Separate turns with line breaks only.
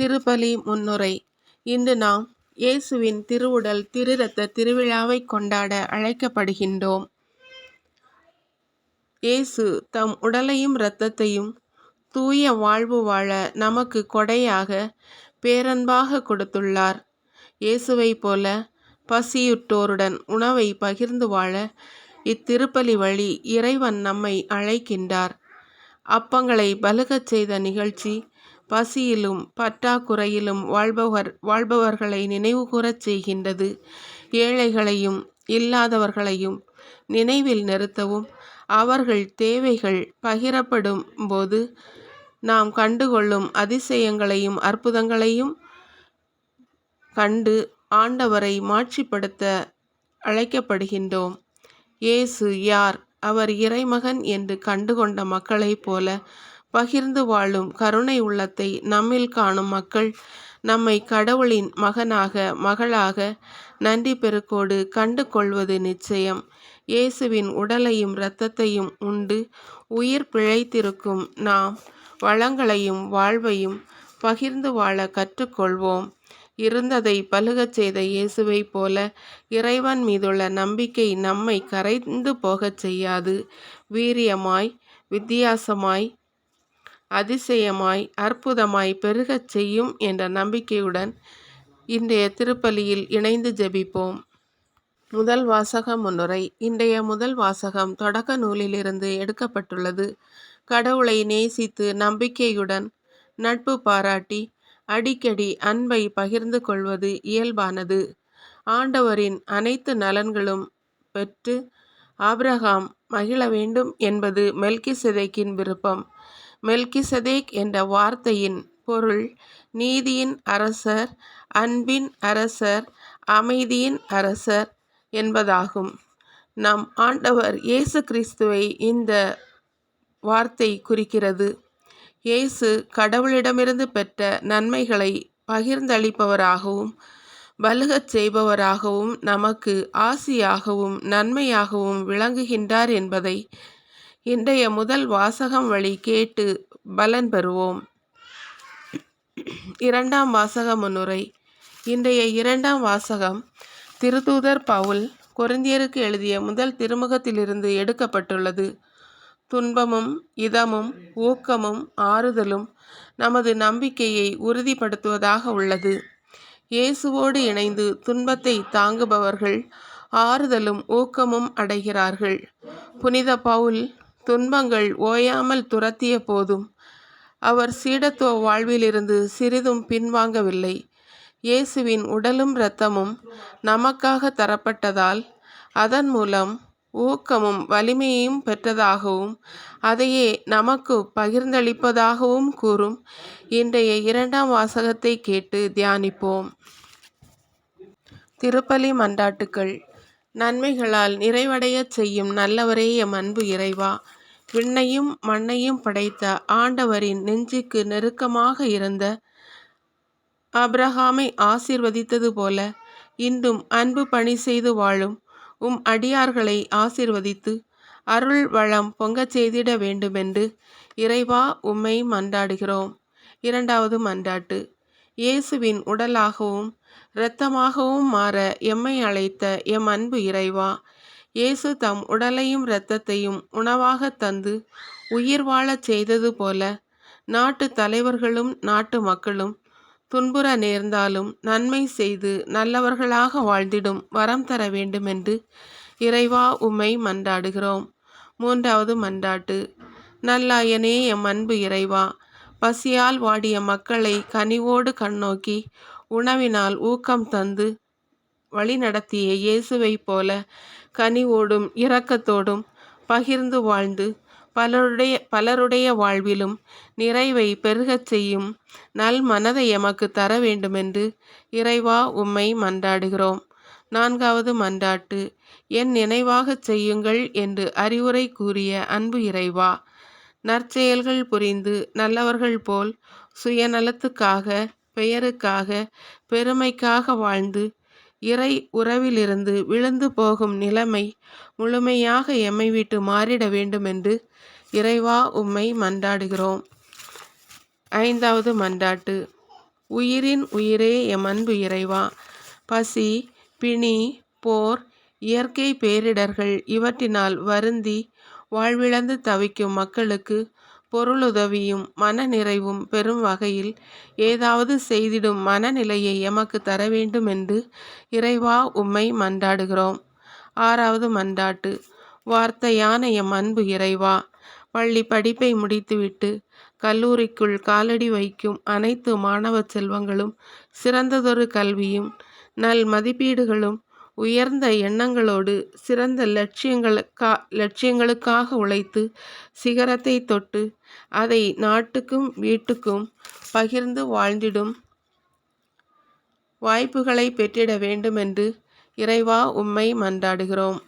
திருப்பலி முன்னுரை. இன்று நாம் இயேசுவின் திருவுடல் திருரத்த திருவிழாவை கொண்டாட அழைக்கப்படுகின்றோம். இயேசு தம் உடலையும் இரத்தத்தையும் தூய வாழ்வு வாழ நமக்கு கொடையாக பேரன்பாக கொடுத்துள்ளார். இயேசுவை போல பசியுற்றோருடன் உணவை பகிர்ந்து வாழ இத்திருப்பலி வழி இறைவன் நம்மை அழைக்கின்றார். அப்பங்களை பலுகச் செய்த நிகழ்ச்சி பசியிலும் பற்றாக்குறையிலும் வாழ்பவர் வாழ்பவர்களை நினைவுகூரச் செய்கின்றது. ஏழைகளையும் இல்லாதவர்களையும் நினைவில் நிறுத்தவும் அவர்கள் தேவைகள் பகிரப்படும் போது நாம் கண்டுகொள்ளும் அதிசயங்களையும் அற்புதங்களையும் கண்டு ஆண்டவரை மாட்சிப்படுத்த அழைக்கப்படுகின்றோம். இயேசு யார்? அவர் இறைமகன் என்று கண்டுகொண்ட மக்களைப் போல பகிர்ந்து வாழும் கருணை உள்ளத்தை நம்மில் காணும் மக்கள் நம்மை கடவுளின் மகனாக மகளாக நன்றி பெருக்கோடு கண்டு கொள்வது நிச்சயம். இயேசுவின் உடலையும் இரத்தத்தையும் உண்டு. உயிர் பிழைத்திருக்கும் நாம் வளங்களையும் வாழ்வையும் பகிர்ந்து வாழ கற்றுக்கொள்வோம். இருந்ததை பழுகச் செய்த இயேசுவை போல இறைவன் மீதுள்ள நம்பிக்கை நம்மை கரைந்து போகச் செய்யாது. வீரியமாய் வித்தியாசமாய் அதிசயமாய் அற்புதமாய் பெருகச் செய்யும் என்ற நம்பிக்கையுடன் இன்றைய திருப்பலியில் இணைந்து ஜெபிப்போம். முதல் வாசக முன்னுரை. இன்றைய முதல் வாசகம் தொடக்க நூலிலிருந்து எடுக்கப்பட்டுள்ளது. கடவுளை நேசித்து நம்பிக்கையுடன் நட்பு பாராட்டி அடிக்கடி அன்பை பகிர்ந்து கொள்வது இயல்பானது. ஆண்டவரின் அனைத்து நலன்களும் பெற்று ஆப்ரஹாம் மகிழ வேண்டும் என்பது மெல்கிசெதேக்கின் விருப்பம். மெல்கிசதேக் என்ற வார்த்தையின் பொருள் நீதியின் அரசர் அன்பின் அரசர் அமைதியின் அரசர் என்பதாகும். நம் ஆண்டவர் இயேசு கிறிஸ்துவை இந்த வார்த்தை குறிக்கிறது. இயேசு கடவுளிடமிருந்து பெற்ற நன்மைகளை பகிர்ந்தளிப்பவராகவும் பலுகச் செய்பவராகவும் நமக்கு ஆசியாகவும் நன்மையாகவும் விளங்குகின்றார் என்பதை இன்றைய முதல் வாசகம் வழி கேட்டு பலன் பெறுவோம். இரண்டாம் வாசக முன்னுரை. இன்றைய இரண்டாம் வாசகம் திருத்தூதர் பவுல் கொரிந்தியருக்கு எழுதிய முதல் திருமுகத்திலிருந்து எடுக்கப்பட்டுள்ளது. துன்பமும் இதமும் ஊக்கமும் ஆறுதலும் நமது நம்பிக்கையை உறுதிப்படுத்துவதாக உள்ளது. இயேசுவோடு இணைந்து துன்பத்தை தாங்குபவர்கள் ஆறுதலும் ஊக்கமும் அடைகிறார்கள். புனித பவுல் துன்பங்கள் ஓயாமல் துரத்திய போதும் அவர் சீடத்துவ வாழ்விலிருந்து சிறிதும் பின்வாங்கவில்லை. இயேசுவின் உடலும் இரத்தமும் நமக்காக தரப்பட்டதால் அதன் மூலம் ஊக்கமும் வலிமையையும் பெற்றதாகவும் அதையே நமக்கு பகிர்ந்தளிப்பதாகவும் கூறும் இன்றைய இரண்டாம் வாசகத்தை கேட்டு தியானிப்போம். திருப்பலி மன்றாட்டுக்கள். நன்மைகளால் நிறைவடையச் செய்யும் நல்லவரே எம் அன்பு இறைவா. விண்ணையும் மண்ணையும் படைத்த ஆண்டவரின் நெஞ்சுக்கு நெருக்கமாக இருந்த அப்ரஹாமை ஆசிர்வதித்தது போல இன்றும் அன்பு பணி செய்து வாழும் உம் அடியார்களை ஆசிர்வதித்து அருள் வளம் பொங்கச் செய்திட வேண்டுமென்று இறைவா உம்மை மன்றாடுகிறோம். இரண்டாவது மன்றாட்டு. இயேசுவின் உடலாகவும் இரத்தமாகவும் மாற எம்மை அழைத்த எம் அன்பு இறைவா இயேசு தம் உடலையும் இரத்தத்தையும் உணவாக தந்து உயிர் வாழச் செய்தது போல நாட்டு தலைவர்களும் நாட்டு மக்களும் துன்புற நேர்ந்தாலும் நன்மை செய்து நல்லவர்களாக வாழ்ந்திடும் வரம் தர வேண்டுமென்று இறைவா உம்மை மன்றாடுகிறோம். மூன்றாவது மன்றாட்டு நல்லாயனே எம் அன்பு இறைவா பசியால் வாடிய மக்களை கனிவோடு கண்ணோக்கி உணவினால் ஊக்கம் தந்து வழிநடத்திய இயேசுவைப் போல கனிவோடும் இரக்கத்தோடும் பகிர்ந்து வாழ்ந்து பலருடைய பலருடைய வாழ்விலும் நிறைவை பெருகச் செய்யும் நல் மனதை எமக்கு தர வேண்டுமென்று இறைவா உம்மை மன்றாடுகிறோம். நான்காவது மன்றாட்டு என் நினைவாகச் செய்யுங்கள் என்று அறிவுரை கூறிய அன்பு இறைவா நற்செயல்கள் புரிந்து நல்லவர்கள் போல் சுயநலத்துக்காக பெயருக்காக பெருமைக்காக வாழ்ந்து இறை உறவிலிருந்து விழுந்து போகும் நிலைமை முழுமையாக எம்மை விட்டு மாறிட வேண்டுமென்று இறைவா உம்மை மன்றாடுகிறோம். ஐந்தாவது மன்றாட்டு. உயிரின் உயிரே எம் அன்பு இறைவா. பசி பிணி போர் இயற்கை பேரிடர்கள் இவற்றினால் வருந்தி வாழ்விழந்து தவிக்கும் மக்களுக்கு பொருளுதவியும் மனநிறைவும் பெறும் வகையில் ஏதாவது செய்திடும் மனநிலையை எமக்கு தர வேண்டும் என்று இறைவா உம்மை மன்றாடுகிறோம். ஆறாவது மன்றாட்டு வார்த்தையான எம் அன்பு இறைவா பள்ளி படிப்பை முடித்துவிட்டு கல்லூரிக்குள் காலடி வைக்கும் அனைத்து மாணவ செல்வங்களும் சிறந்ததொரு கல்வியும் நல் மதிப்பீடுகளும் உயர்ந்த எண்ணங்களோடு சிறந்த லட்சியங்களுக்கா லட்சியங்களுக்காக உழைத்து சிகரத்தை தொட்டு அதை நாட்டுக்கும் வீட்டுக்கும் பகிர்ந்து வாழ்ந்திடும் வாய்ப்புகளை பெற்றிட வேண்டுமென்று இறைவா உம்மை மன்றாடுகிறோம்.